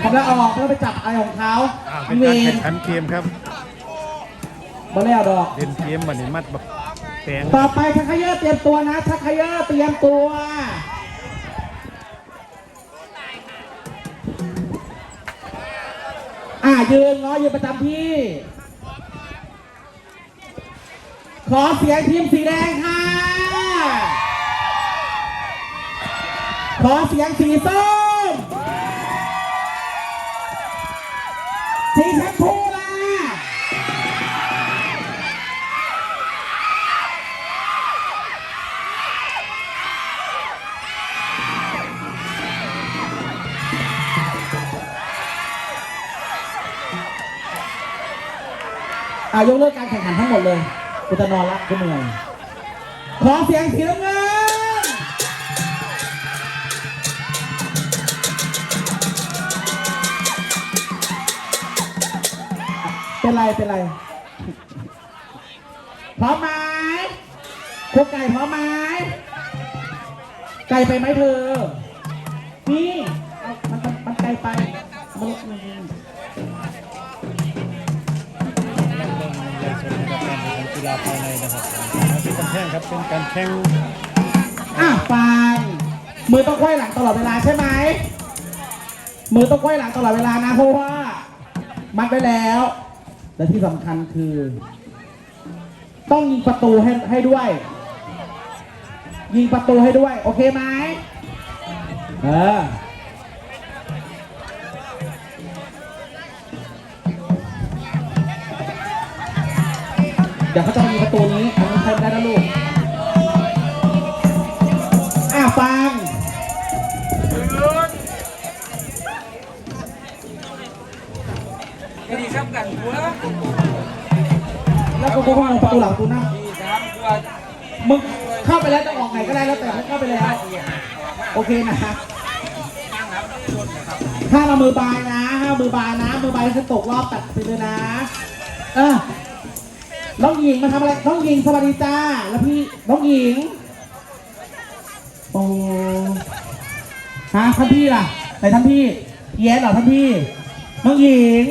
ทำแล้วออกแล้วไปจับอะไรของเขาอ่าเป็นเวการแข่นงขันเกมครับบอลแล้วดอก เล่นเกมบันนี้มัดบักแตงต่อไปชักเขยอเตรียมตัวนะชักเขยอเตรียมตัวอ่ายืนงอยืนประจำที่ ขอเสียงทีมสีแดงค่ะ ขอเสียงสีส้ม สีแชมพูล่ะอายกเลิกการแข่งขันทั้งหมดเลยกูจะนอนละกูเหนื่อย ขอเสียงสีน้ำเงิน เป็นไรเป็นไรพร้อมไหมคุกไก่พร้อมไหมไก่ไปไหมเธอ นี่เอามันมันไกลไปมันมันไล่สดนะครับการแข่งขันกีฬาภายในนะครับเป็นการแข่งครับเป็นการแข่งอะฟังมือต้องไขว้หลังตลอดเวลาใช่ไหมมือต้องไขว้หลังตลอดเวลานะเพราะว่ามัดไว้แล้ว และที่สำคัญคือ ต้องยิงประตูให้ให้ด้วย ยิงประตูให้ด้วย โอเคไหมเออเดี๋ยวเขาจะมายิงประตูนี้อันนี้ใช้ไม่ได้นะลูกอะฟัง ไอ้ดีครับกันหัวแล้วกูก็วางประตูหลังกูนะดีครับตัวมึงเข้าไปแล้วจะออกไหนก็ได้แล้วแต่มึงเข้าไปแล้วโอเคนะห้ามเอามือบายนะห้ามเอามือบายนะ มือบายจะตกรอบตัดสินเลยนะ เออน้องหญิงมาทำอะไร น้องหญิงสวัสดีจ้า แล้วพี่น้องหญิง โอ้ฮะท่านพี่ล่ะไหนท่านพี่ เย้เหรอท่านพี่ น้องหญิง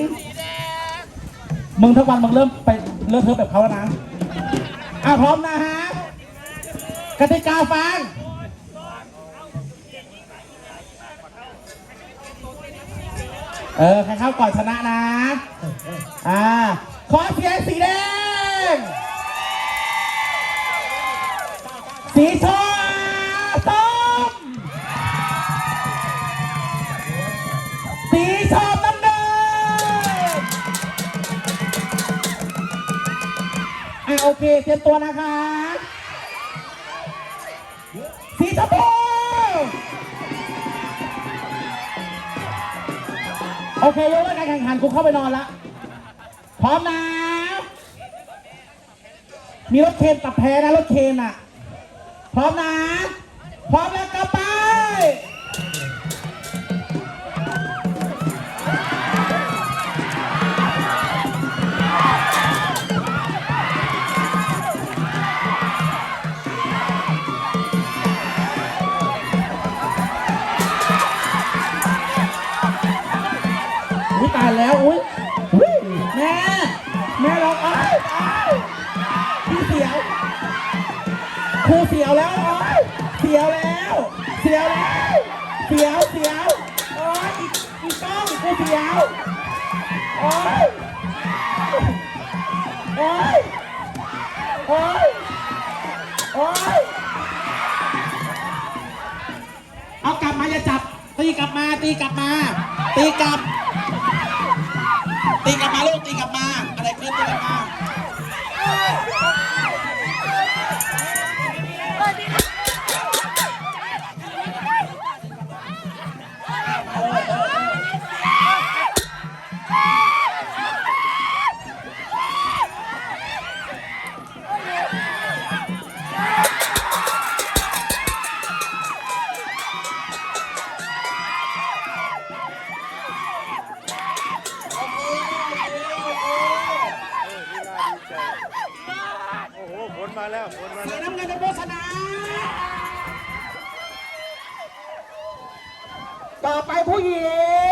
มึงทั้งวันมึงเริ่มไปเลิกเทอะแบบเขาแล้วนะอะพร้อมนะฮะกติกาฟังเออใครเข้าก่อนชนะนะ อ่า ขอเสียงสีแดง สีชม โอเค เตรียมตัวนะคะ สีชมพูโอเคยกเลิกการแข่งขันกูเข้าไปนอนละ พร้อมนะ มีรถเคนตับแพ้นะรถเคนอะ พร้อมนะ พร้อมแล้วก็ไปายแล้วอุ้ยแม่ แม่ร้องอ้ายอ้ายพี่เสียวครูเสียวแล้วอ้ยเสียวแล้ว เสียวแล้วเสียวเสียวโอ้ยอีกอีกต้องครูเสียวโอ้ยโอ้ยโอ้ยโอ้ยเอากลับมาอย่าจับตีกลับมาตีกลับมาตีกลับ ตีกลับมาลูกตีกลับมา อะไรขึ้นตีกลับมา มาแล้วฝนมาสีแล้วน้ำเงินในโฆษณาต่อไปผู้หญิง